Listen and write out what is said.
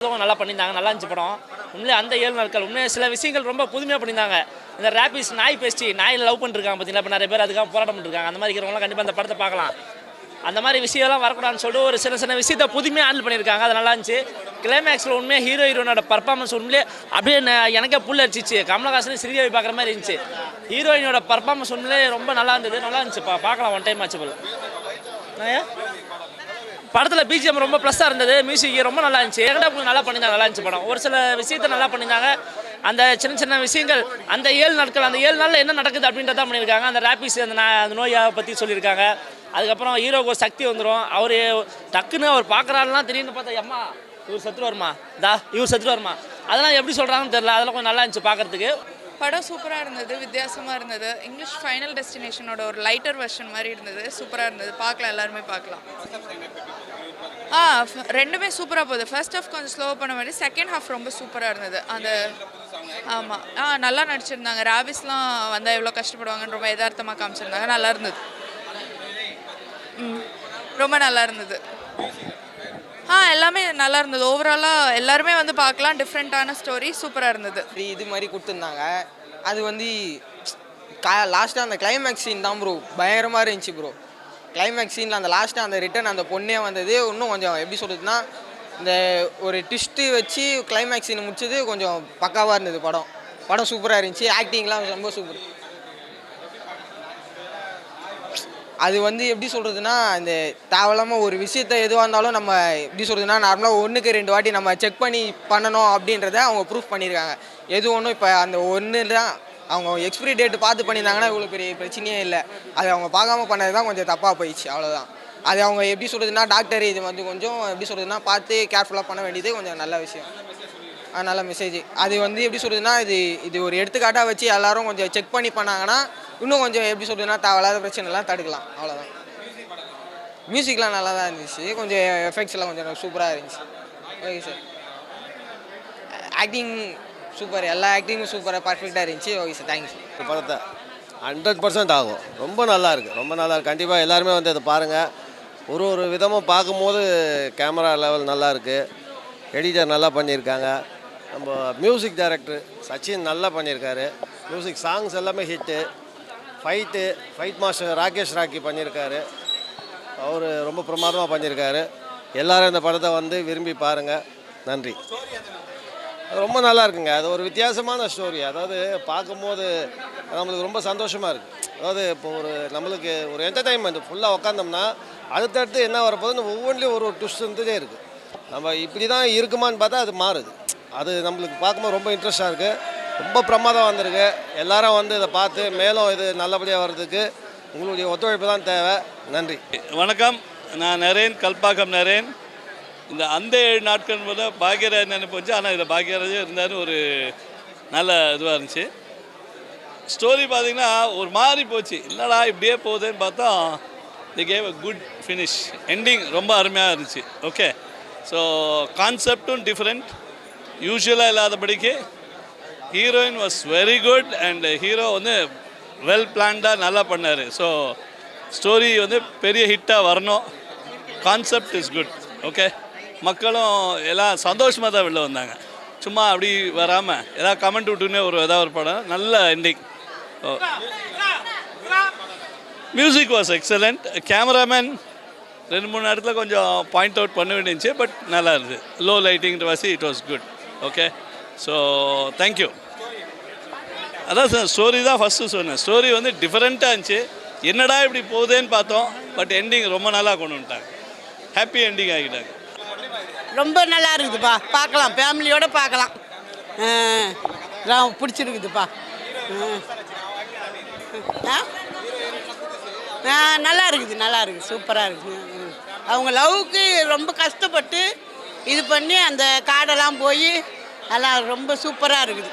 நல்லா பண்ணியிருந்தாங்க நல்லா இருந்துச்சு படம். உண்மையிலே அந்த ஏழு நாட்கள் உண்மையாக சில விஷயங்கள் ரொம்ப புதுமையாக பண்ணியிருந்தாங்க. இந்த ரேபிஸ் நாய் பேஸ்டி நாய் லவ் பண்ணிருக்காங்க பார்த்தீங்களா இப்போ நிறைய பேர் அதுக்காக போராட்டம் பண்ணிருக்காங்க. அந்த மாதிரி இருக்கிறவங்களாம் கண்டிப்பாக அந்த படத்தை பார்க்கலாம். அந்த மாதிரி விஷயம்லாம் வரக்கூடாதுன்னு சொல்லிட்டு ஒரு சின்ன சின்ன விஷயத்த புதுமையாக ஹேண்டில் பண்ணியிருக்காங்க. அது நல்லா இருந்துச்சு. கிளைமேக்ஸில் உண்மையாக ஹீரோ ஹீரோனோட பர்ஃபார்மன்ஸ் உண்மையிலே அப்படியே எனக்கே புல் அடிச்சிச்சு. கமலஹாசன் ஸ்ரீதேவி பார்க்குற மாதிரி இருந்துச்சு. ஹீரோயினோட பர்ஃபார்மன்ஸ் உண்மையிலே ரொம்ப நல்லா இருந்தது. நல்லா இருந்துச்சு. பா பார்க்கலாம். ஒன் டைம் ஆச்சு போல். நான் படத்தில் பிஜிஎம் ரொம்ப ப்ளஸ்ஸாக இருந்தது. மியூசிக் ரொம்ப நல்லா இருந்துச்சு. ஏகடா நல்லா பண்ணியிருந்தாங்க. நல்லா இருந்துச்சு படம். ஒரு சில விஷயத்த நல்லா பண்ணியிருந்தாங்க. அந்த சின்ன சின்ன விஷயங்கள் அந்த ஏழு நாட்கள் அந்த ஏழு நாளில் என்ன நடக்குது அப்படின்றத பண்ணியிருக்காங்க. அந்த ரேபிஸ் அந்த அந்த நோயை பற்றி சொல்லியிருக்காங்க. அதுக்கப்புறம் ஹீரோக்கு ஒரு சக்தி வந்துடும் அவர் டக்குன்னு அவர் பார்க்குறாருலாம் திடீர்னு பார்த்தா அம்மா இவர் செத்துரு வருமா? தா இவர் செத்துரு வருமா? அதெல்லாம் எப்படி சொல்கிறாங்கன்னு தெரில அதெல்லாம் கொஞ்சம் நல்லா இருந்துச்சு பார்க்கறதுக்கு படம் சூப்பராக இருந்தது வித்தியாசமாக இருந்தது. இங்கிலீஷ் ஃபைனல் டெஸ்டினேஷனோட ஒரு லைட்டர் வெர்ஷன் மாதிரி இருந்தது. சூப்பராக இருந்தது. பார்க்கலாம் எல்லாருமே பார்க்கலாம். ஆ ரெண்டுமே சூப்பராக போகுது. ஃபர்ஸ்ட் ஹாஃப் கொஞ்சம் ஸ்லோ பண்ண மாதிரி செகண்ட் ஹாஃப் ரொம்ப சூப்பராக இருந்தது. அந்த ஆமாம் ஆ நல்லா நடிச்சிருந்தாங்க. ராபிஸ்லாம் வந்தால் எவ்வளோ கஷ்டப்படுவாங்கன்னு ரொம்ப எதார்த்தமாக காமிச்சிருந்தாங்க. நல்லா இருந்தது. ம் ரொம்ப நல்லா இருந்தது. ஆ எல்லாமே நல்லா இருந்தது. ஓவராலாக எல்லாருமே வந்து பார்க்கலாம். டிஃப்ரெண்ட்டான ஸ்டோரி சூப்பராக இருந்தது. இது மாதிரி கொடுத்துருந்தாங்க. அது வந்து கா லாஸ்ட்டாக அந்த கிளைமேக்ஸ் சீன் தான் ப்ரோ பயங்கரமாக இருந்துச்சு ப்ரோ கிளைமேக்ஸ் சீனில் அந்த லாஸ்ட்டாக அந்த ரிட்டன் அந்த பொண்ணே வந்தது. இன்னும் கொஞ்சம் எப்படி சொல்கிறதுனா இந்த ஒரு ட்விஸ்ட்டு வச்சு கிளைமேக்ஸ் சீன் முடிச்சது கொஞ்சம் பக்காவாக இருந்தது படம். படம் சூப்பராக இருந்துச்சு. ஆக்டிங்லாம் ரொம்ப சூப்பர் அது வந்து எப்படி சொல்கிறதுனா இந்த தேவையில்லாமல் ஒரு விஷயத்த எதுவாக இருந்தாலும் நம்ம எப்படி சொல்கிறதுனா நார்மலாக ஒன்றுக்கு ரெண்டு வாட்டி நம்ம செக் பண்ணி பண்ணணும் அப்படின்றத அவங்க ப்ரூஃப் பண்ணியிருக்காங்க எது ஒன்றும் இப்போ அந்த ஒன்று தான் அவங்க எக்ஸ்பிரி டேட் பார்த்து பண்ணியிருந்தாங்கன்னா இவ்வளோ பெரிய பிரச்சனையே இல்லை. அது அவங்க பார்க்காம பண்ணது தான் கொஞ்சம் தப்பாக போயிடுச்சு அவ்வளோதான் அது அவங்க எப்படி சொல்கிறதுனா டாக்டர் இது வந்து கொஞ்சம் எப்படி சொல்கிறதுனா பார்த்து கேர்ஃபுல்லாக பண்ண வேண்டியது கொஞ்சம் நல்ல விஷயம். நல்ல மெசேஜ் அது வந்து எப்படி சொல்கிறதுனா இது இது ஒரு எடுத்துக்காட்டாக வச்சு எல்லாரும் கொஞ்சம் செக் பண்ணி பண்ணாங்கன்னா இன்னும் கொஞ்சம் எப்படி சொல்கிறதுனா தேவையில்லாத பிரச்சனைலாம் தடுக்கலாம். அவ்வளோதான் மியூசிக்லாம் நல்லா தான் இருந்துச்சு. கொஞ்சம் எஃபெக்ட்ஸ் எல்லாம் கொஞ்சம் சூப்பராக இருந்துச்சு. ஓகே சார் ஆக்டிங் சூப்பர் எல்லா ஆக்டிங்கும் சூப்பராக பர்ஃபெக்டாக இருந்துச்சு. ஓகே சார் தேங்க்யூ சார் இந்த படத்தை ஹண்ட்ரட் பர்சன்ட் ஆகும். ரொம்ப நல்லா இருக்குது ரொம்ப நல்லா இருக்குது கண்டிப்பாக எல்லாருமே வந்து அதை பாருங்கள் ஒரு ஒரு விதமாக பார்க்கும்போது கேமரா லெவல் நல்லா இருக்குது எடிட்டர் நல்லா பண்ணியிருக்காங்க. நம்ம மியூசிக் டைரக்டர் சச்சின் நல்லா பண்ணியிருக்காரு. மியூசிக் சாங்ஸ் எல்லாமே hit fight fight master Rakesh Rocky பண்ணியிருக்காரு. அவர் ரொம்ப பிரமாதமாக பண்ணியிருக்காரு. எல்லாரும் இந்த படத்தை வந்து விரும்பி பாருங்கள் நன்றி. ரொம்ப நல்லா இருக்குங்க. அது ஒரு வித்தியாசமான ஸ்டோரி அதாவது பார்க்கும்போது நம்மளுக்கு ரொம்ப சந்தோஷமாக இருக்குது அதாவது இப்போ ஒரு நம்மளுக்கு ஒரு என்டர்டைன்மெண்ட் ஃபுல்லாக உட்காந்தோம்னா அடுத்தடுத்து என்ன வரப்போகுதுன்னு ஒவ்வொன்றிலையும் ஒரு ஒரு ட்விஸ்ட் இருந்துகிட்டே இருக்குது நம்ம இப்படி தான் இருக்குமான்னு பார்த்தா அது மாறுது. அது நம்மளுக்கு பார்க்கும்போது ரொம்ப இன்ட்ரெஸ்டாக இருக்குது ரொம்ப பிரமாதம் வந்திருக்கு. எல்லாரும் வந்து இதை பார்த்து மேலும் இது நல்லபடியாக வர்றதுக்கு உங்களுடைய ஒத்துழைப்பு தான் தேவை. நன்றி. வணக்கம். நான் நரேன் கல்பாக்கம் நரேன். இந்த அந்த ஏழு நாட்கள் போல பாக்யராஜ் நினைப்பு வச்சு ஆனால் இதில் பாக்யராஜே இருந்தார். ஒரு நல்ல இதுவாக இருந்துச்சு. ஸ்டோரி பார்த்தீங்கன்னா ஒரு மாதிரி போச்சு. என்னடா இப்படியே போகுதுன்னு பார்த்தா the cave a good finish ending ரொம்ப அருமையாக இருந்துச்சு. ஓகே ஸோ கான்செப்டும் டிஃப்ரெண்ட் யூஸ்வலாக இல்லாதபடிக்கு heroine was very good and hero வந்து வெல் பிளான்டாக நல்லா பண்ணார். ஸோ ஸ்டோரி வந்து பெரிய ஹிட்டாக வரணும். கான்செப்ட் இஸ் குட் ஓகே மக்களும் எல்லாம் சந்தோஷமாக தான் வெளில வந்தாங்க. சும்மா அப்படி வராமல் ஏதாவது கமெண்ட் விட்டுன்னே ஒரு ஏதாவது ஒரு படம் நல்ல ending music was excellent cameraman ரெண்டு மூணு இடத்துல கொஞ்சம் பாயிண்ட் அவுட் பண்ண வேண்டியிருந்துச்சு பட் நல்லா இருந்தது லோ லைட்டிங்கிற வாசி it was good okay so thank you அதான் சார் ஸ்டோரி தான் ஃபஸ்ட்டு சொன்னேன். ஸ்டோரி வந்து டிஃப்ரெண்ட்டாக இருந்துச்சு. என்னடா இப்படி போகுதேன்னு பார்த்தோம். பட் எண்டிங் ரொம்ப நல்லா கொண்டு வந்துட்டாங்க. ஹாப்பி எண்டிங் ஆகிட்டாங்க. ரொம்ப நல்லா இருக்குதுப்பா. பார்க்கலாம். ஃபேமிலியோடு பார்க்கலாம். ஆ, பிடிச்சிருக்குதுப்பா. ஆ. நல்லா இருக்குது. நல்லா இருக்குது. சூப்பராக இருக்குது. அவங்க லவ்வுக்கு ரொம்ப கஷ்டப்பட்டு இது பண்ணி அந்த காடெல்லாம் போய் எல்லாம் ரொம்ப சூப்பராக இருக்குது.